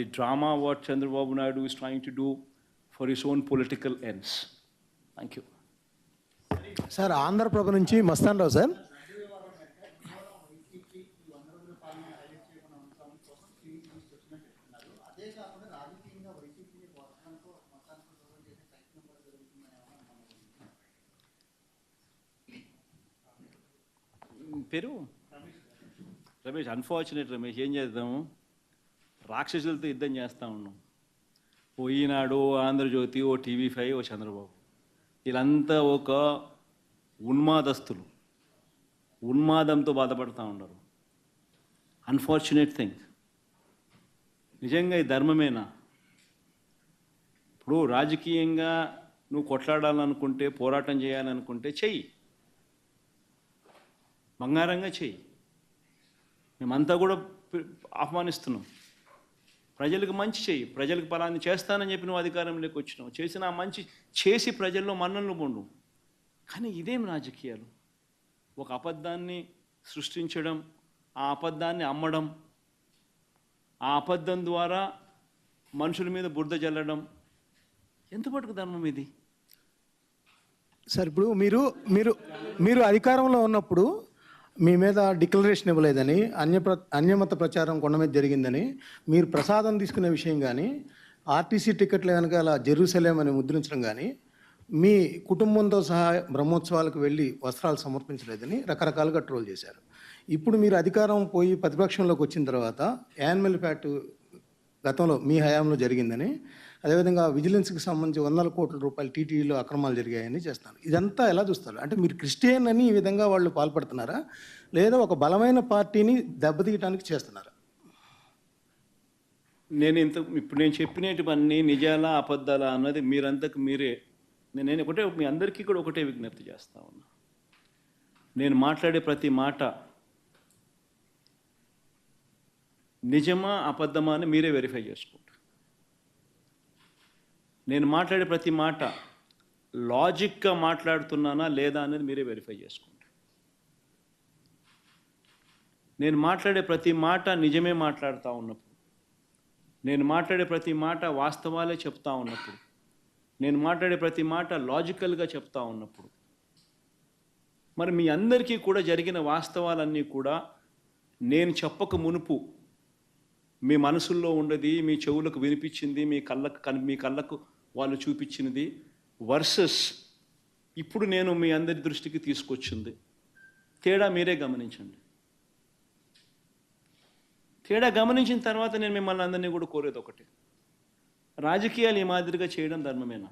the drama what Chandrababu Naidu is trying to do for his own political ends. Thank you. Sir Andhra Prabha నుంచి మస్తాన్ రావు sir పేరు Ramesh unfortunate Ramesh ఏం చేద్దాము రాక్షసులతో యుద్ధం చేస్తూ ఉన్నాం. ఓ ఈనాడు ఓ ఆంధ్రజ్యోతి ఓ టీవీ ఫైవ్ ఓ చంద్రబాబు. వీళ్ళంతా ఒక ఉన్మాదస్తులు. ఉన్మాదంతో బాధపడుతూ ఉన్నారు. అన్ఫార్చునేట్ థింగ్ నిజంగా ఈ ధర్మమేనా? ఇప్పుడు రాజకీయంగా నువ్వు కొట్లాడాలనుకుంటే పోరాటం చేయాలనుకుంటే చెయ్యి. బంగారంగా చెయ్యి. మేమంతా కూడా ఆహ్వానిస్తున్నాం. ప్రజలకు మంచి చేయి ప్రజలకు పలాన్ని చేస్తానని చెప్పి నువ్వు అధికారంలోకి వచ్చినావు. చేసిన ఆ మంచి చేసి ప్రజల్లో మన్ననలు పొండు కానీ ఇదేం రాజకీయాలు? ఒక అబద్ధాన్ని సృష్టించడం ఆ అబద్ధాన్ని అమ్మడం ఆ అబద్ధం ద్వారా మనుషుల మీద బురద జల్లడం ఎంతపట్టుకు ధర్మం ఇది? సార్ ఇప్పుడు మీరు మీరు మీరు అధికారంలో ఉన్నప్పుడు మీ మీద డిక్లరేషన్ ఇవ్వలేదని అన్యప్ర అన్యమత ప్రచారం కొండ మీద జరిగిందని మీరు ప్రసాదం తీసుకునే విషయం కానీ ఆర్టీసీ టికెట్ల వెనకాల జెరూసలేం అని ముద్రించడం కానీ మీ కుటుంబంతో సహా బ్రహ్మోత్సవాలకు వెళ్ళి వస్త్రాలు సమర్పించలేదని రకరకాలుగా ట్రోల్ చేశారు. ఇప్పుడు మీరు అధికారం పోయి ప్రతిపక్షంలోకి వచ్చిన తర్వాత యానిమల్ ఫ్యాట్ గతంలో మీ హయాంలో జరిగిందని అదేవిధంగా విజిలెన్స్కి సంబంధించి వందల కోట్ల రూపాయలు టీటీడీలో అక్రమాలు జరిగాయని చేస్తున్నారు. ఇదంతా ఎలా చూస్తారు? అంటే మీరు క్రిస్టియన్ అని ఈ విధంగా వాళ్ళు పాల్పడుతున్నారా? లేదా ఒక బలమైన పార్టీని దెబ్బతీయడానికి చేస్తున్నారా? నేను ఇంత ఇప్పుడు నేను చెప్పినటువన్నీ నిజాలా అబద్ధాలా అన్నది మీరంతకు మీరే. నేను నేను ఒకటే మీ అందరికీ కూడా ఒకటే విజ్ఞప్తి చేస్తా ఉన్నా. నేను మాట్లాడే ప్రతి మాట నిజమా అబద్ధమా అని మీరే వెరిఫై చేసుకోండి నేను మాట్లాడే ప్రతి మాట లాజిక్గా మాట్లాడుతున్నానా లేదా అనేది మీరే వెరిఫై చేసుకోండి. నేను మాట్లాడే ప్రతి మాట నిజమే మాట్లాడుతూ ఉన్నప్పుడు నేను మాట్లాడే ప్రతి మాట వాస్తవాలే చెప్తా ఉన్నప్పుడు నేను మాట్లాడే ప్రతి మాట లాజికల్గా చెప్తా ఉన్నప్పుడు మరి మీ అందరికీ కూడా జరిగిన వాస్తవాలన్నీ కూడా నేను చెప్పక మునుపు మీ మనసుల్లో ఉండేది మీ చెవులకు వినిపించింది మీ కళ్ళకు కన్ మీ కళ్ళకు వాళ్ళు చూపించినది వర్సెస్ ఇప్పుడు నేను మీ అందరి దృష్టికి తీసుకొచ్చింది. తేడా మీరే గమనించండి. తేడా గమనించిన తర్వాత నేను మిమ్మల్ని అందరినీ కూడా కోరేది ఒకటి. రాజకీయాలు ఈ మాదిరిగా చేయడం ధర్మమేనా?